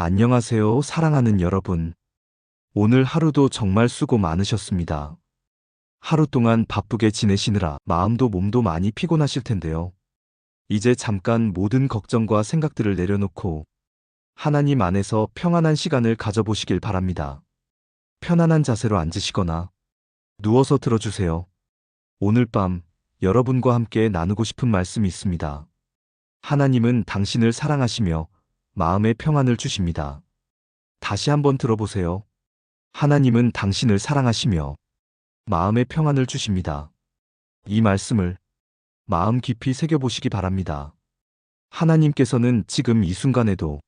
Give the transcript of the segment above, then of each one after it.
안녕하세요, 사랑하는 여러분. 오늘 하루도 정말 수고 많으셨습니다. 하루 동안 바쁘게 지내시느라 마음도 몸도 많이 피곤하실 텐데요. 이제 잠깐 모든 걱정과 생각들을 내려놓고 하나님 안에서 평안한 시간을 가져보시길 바랍니다. 편안한 자세로 앉으시거나 누워서 들어주세요. 오늘 밤 여러분과 함께 나누고 싶은 말씀이 있습니다. 하나님은 당신을 사랑하시며 마음의 평안을 주십니다. 다시 한번 들어보세요. 하나님은 당신을 사랑하시며 마음의 평안을 주십니다. 이 말씀을 마음 깊이 새겨보시기 바랍니다. 하나님께서는 지금 이 순간에도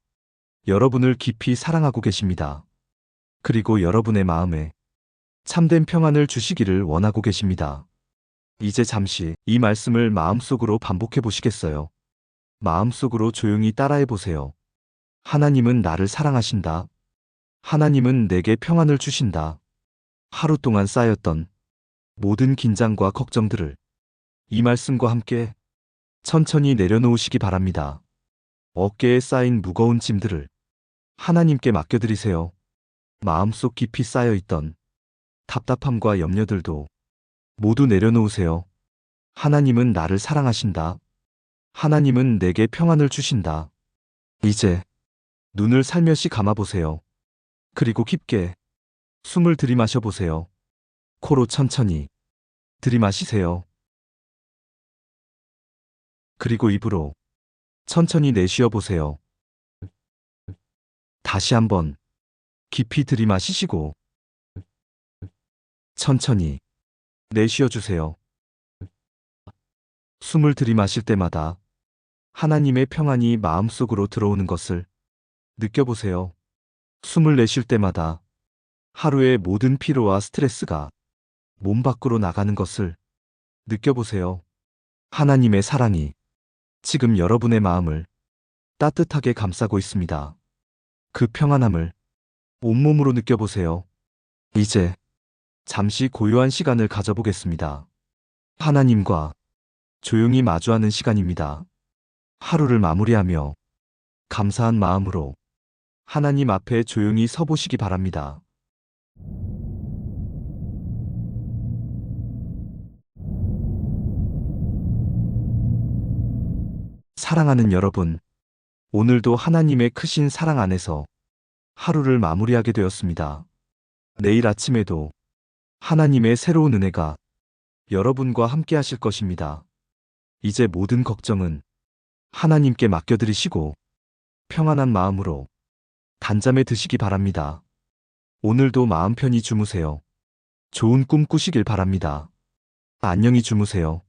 여러분을 깊이 사랑하고 계십니다. 그리고 여러분의 마음에 참된 평안을 주시기를 원하고 계십니다. 이제 잠시 이 말씀을 마음속으로 반복해 보시겠어요? 마음속으로 조용히 따라해 보세요. 하나님은 나를 사랑하신다. 하나님은 내게 평안을 주신다. 하루 동안 쌓였던 모든 긴장과 걱정들을 이 말씀과 함께 천천히 내려놓으시기 바랍니다. 어깨에 쌓인 무거운 짐들을 하나님께 맡겨드리세요. 마음속 깊이 쌓여있던 답답함과 염려들도 모두 내려놓으세요. 하나님은 나를 사랑하신다. 하나님은 내게 평안을 주신다. 이제 눈을 살며시 감아보세요. 그리고 깊게 숨을 들이마셔 보세요. 코로 천천히 들이마시세요. 그리고 입으로 천천히 내쉬어 보세요. 다시 한번 깊이 들이마시시고 천천히 내쉬어 주세요. 숨을 들이마실 때마다 하나님의 평안이 마음속으로 들어오는 것을 느껴보세요. 숨을 내쉴 때마다 하루의 모든 피로와 스트레스가 몸 밖으로 나가는 것을 느껴보세요. 하나님의 사랑이 지금 여러분의 마음을 따뜻하게 감싸고 있습니다. 그 평안함을 온몸으로 느껴보세요. 이제 잠시 고요한 시간을 가져보겠습니다. 하나님과 조용히 마주하는 시간입니다. 하루를 마무리하며 감사한 마음으로 하나님 앞에 조용히 서보시기 바랍니다. 사랑하는 여러분, 오늘도 하나님의 크신 사랑 안에서 하루를 마무리하게 되었습니다. 내일 아침에도 하나님의 새로운 은혜가 여러분과 함께 하실 것입니다. 이제 모든 걱정은 하나님께 맡겨드리시고 평안한 마음으로 단잠에 드시기 바랍니다. 오늘도 마음 편히 주무세요. 좋은 꿈 꾸시길 바랍니다. 안녕히 주무세요.